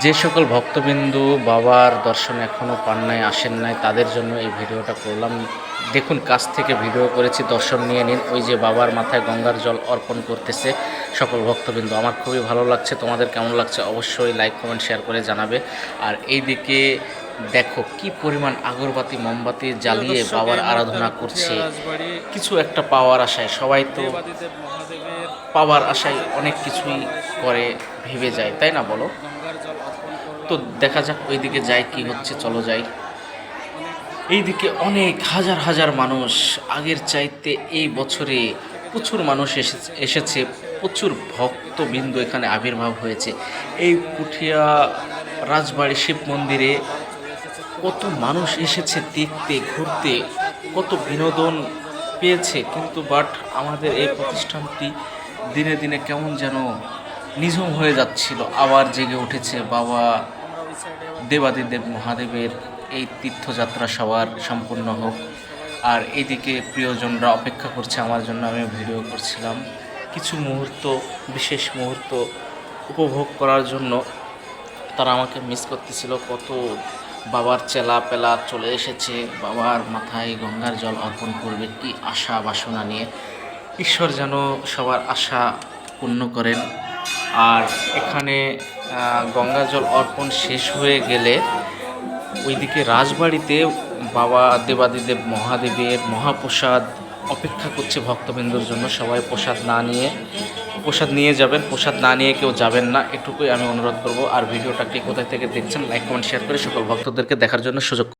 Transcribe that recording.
যে সকল ভক্তবিন্দু বাবার দর্শন এখনও পান নাই আসেন নাই তাদের জন্য এই ভিডিওটা করলাম। দেখুন কাছ থেকে ভিডিও করেছি দর্শন নিয়ে নিন। ওই যে বাবার মাথায় গঙ্গার জল অর্পণ করতেছে সকল ভক্তবিন্দু। আমার খুবই ভালো লাগছে তোমাদের কেমন লাগছে অবশ্যই লাইক কমেন্ট শেয়ার করে জানাবে। আর এইদিকে দেখো কি পরিমাণ আগরবাতি মোমবাতি জ্বালিয়ে বাবার আরাধনা করছে। কিছু একটা পাওয়ার আশায় সবাই তো পাওয়ার আশায় অনেক কিছুই করে ভেবে যায়, তাই না বলো? তো দেখা যাক ওইদিকে যাই কি হচ্ছে, চলো যাই। এইদিকে অনেক হাজার হাজার মানুষ, আগের চাইতে এই বছরে প্রচুর মানুষ এসেছে প্রচুর ভক্তবৃন্দ এখানে আবির্ভাব হয়েছে। এই পুঠিয়া রাজবাড়ি শিব মন্দিরে কত মানুষ এসেছে দেখতে, ঘুরতে, কত বিনোদন পেয়েছে, কিন্তু বাট আমাদের এই প্রতিষ্ঠানটি দিনে দিনে কেমন যেন নিঝুম হয়ে যাচ্ছিল। আবার জেগে উঠেছে বাবা দেবাদিদেব মহাদেবের এই তীর্থযাত্রা সবার সম্পূর্ণ হোক। আর এদিকে প্রিয়জনরা অপেক্ষা করছে আমার জন্য আমি ভিডিও করছিলাম। কিছু মুহূর্ত, বিশেষ মুহূর্ত উপভোগ করার জন্য তারা আমাকে মিস করতেছিল। কত বাবার চেলা পেলা চলে এসেছে, বাবার মাথায় গঙ্গার জল অর্পণ করবে, কি আশা বাসনা নিয়ে। ঈশ্বর যেন সবার আশা পূর্ণ করেন। আর এখানে গঙ্গা জল অর্পণ শেষ হয়ে গেলে ওইদিকে রাজবাড়িতে বাবা দেবাদিদেব মহাদেবের মহাপ্রসাদ অপেক্ষা করছে ভক্তবৃন্দর জন্য। সবাই প্রসাদ না নিয়ে, প্রসাদ নিয়ে যাবেন, প্রসাদ না নিয়ে কেউ যাবেন না। এটুকুই আমি অনুরোধ করব। আর ভিডিওটাকে কোথায় থেকে দেখছেন লাইক কমেন্ট শেয়ার করে সকল ভক্তদেরকে দেখার জন্য সুযোগ